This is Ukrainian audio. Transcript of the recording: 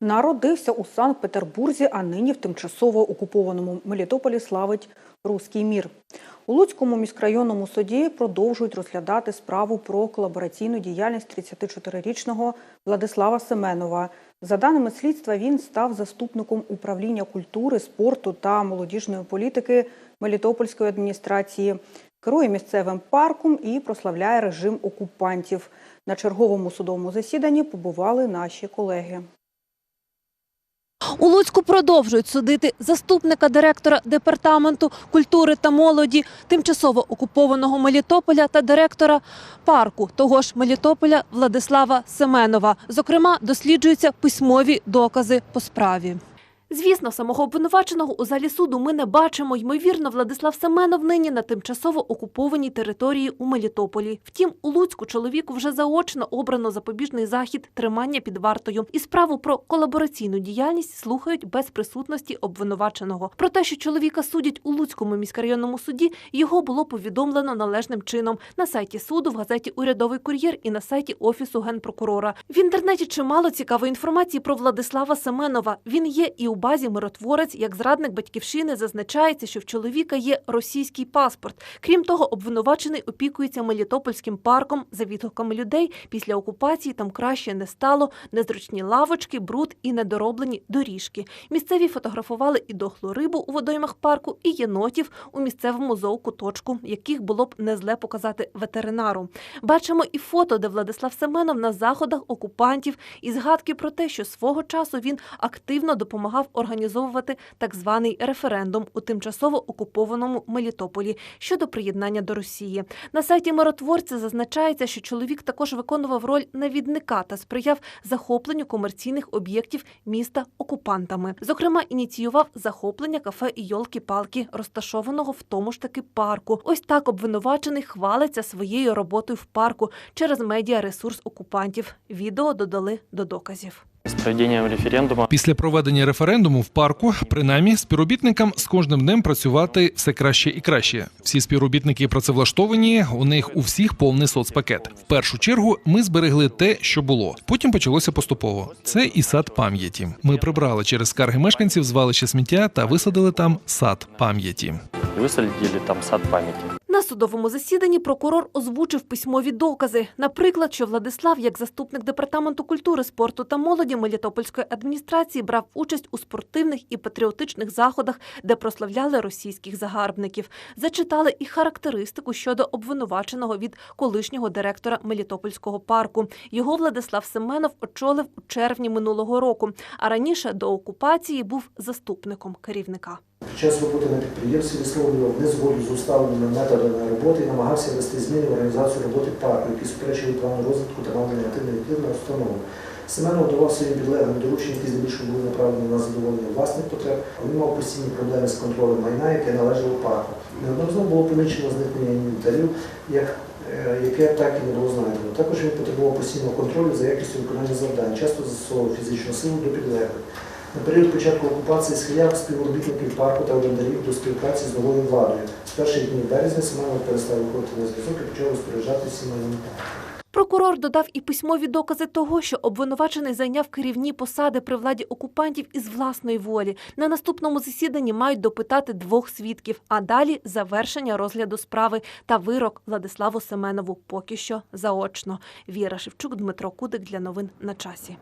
Народився у Санкт-Петербурзі, а нині в тимчасово окупованому Мелітополі славить руський мір. У Луцькому міськрайонному суді продовжують розглядати справу про колабораційну діяльність 34-річного Владислава Семенова. За даними слідства, він став заступником управління культури, спорту та молодіжної політики Мелітопольської адміністрації. Керує місцевим парком і прославляє режим окупантів. На черговому судовому засіданні побували наші колеги. У Луцьку продовжують судити заступника директора департаменту культури та молоді тимчасово окупованого Мелітополя та директора парку того ж Мелітополя Владислава Семенова. Зокрема, досліджуються письмові докази по справі. Звісно, самого обвинуваченого у залі суду ми не бачимо. Ймовірно, Владислав Семенов нині на тимчасово окупованій території у Мелітополі. Втім, у Луцьку чоловіку вже заочно обрано запобіжний захід тримання під вартою. І справу про колабораційну діяльність слухають без присутності обвинуваченого. Про те, що чоловіка судять у Луцькому міськрайонному суді, його було повідомлено належним чином на сайті суду, в газеті Урядовий кур'єр і на сайті офісу генпрокурора. В інтернеті чимало цікавої інформації про Владислава Семенова. Він є і у базі миротворець, як зрадник батьківщини, зазначається, що в чоловіка є російський паспорт. Крім того, обвинувачений опікується Мелітопольським парком. За відгуками людей, після окупації там краще не стало, незручні лавочки, бруд і недороблені доріжки. Місцеві фотографували і дохлу рибу у водоймах парку, і єнотів у місцевому зоокуточку, яких було б не зле показати ветеринару. Бачимо і фото, де Владислав Семенов на заходах окупантів, і згадки про те, що свого часу він активно допомагав організовувати так званий референдум у тимчасово окупованому Мелітополі щодо приєднання до Росії. На сайті миротворця зазначається, що чоловік також виконував роль навідника та сприяв захопленню комерційних об'єктів міста окупантами. Зокрема, ініціював захоплення кафе Йолки-Палки, розташованого в тому ж таки парку. Ось так обвинувачений хвалиться своєю роботою в парку через медіаресурс окупантів. Відео додали до доказів. З проведенням референдуму Після проведення референдуму в парку, принаймні, співробітникам з кожним днем працювати все краще і краще. Всі співробітники працевлаштовані, у них у всіх повний соцпакет. В першу чергу ми зберегли те, що було. Потім почалося поступово. Це і сад пам'яті. Ми прибрали через скарги мешканців звалище сміття та висадили там сад пам'яті. Висадили там сад пам'яті. На судовому засіданні прокурор озвучив письмові докази. Наприклад, що Владислав, як заступник департаменту культури, спорту та молоді Мелітопольської адміністрації, брав участь у спортивних і патріотичних заходах, де прославляли російських загарбників. Зачитали і характеристику щодо обвинуваченого від колишнього директора Мелітопольського парку. Його Владислав Семенов очолив у червні минулого року, а раніше до окупації був заступником керівника. Під час роботи на підприємстві висловлював незгоду з уставленими методами роботи і намагався вести зміни в організацію роботи парку, які суперечили плану розвитку та мали негативний вплив на установу. Семенов давав своїм підлеглим доручення, які здебільшого були направлені на задоволення власних потреб. Він мав постійні проблеми з контролем майна, яке належало парку. Неодноразово було помічено зникнення інвентарів, як е, яке так і не було знайдено. Також він потребував постійного контролю за якістю виконання завдань, часто застосовував фізичну силу до підлеглих. На період початку окупації схиляв співробітників парку та орендарів до співпраці з новою владою. З перших днів березня Семенов перестав виходити на зв'язок і почав розпоряджатися сімейним парком. Прокурор додав і письмові докази того, що обвинувачений зайняв керівні посади при владі окупантів із власної волі. На наступному засіданні мають допитати двох свідків, а далі завершення розгляду справи та вирок Владиславу Семенову поки що заочно. Віра Шевчук, Дмитро Кудик для новин на часі.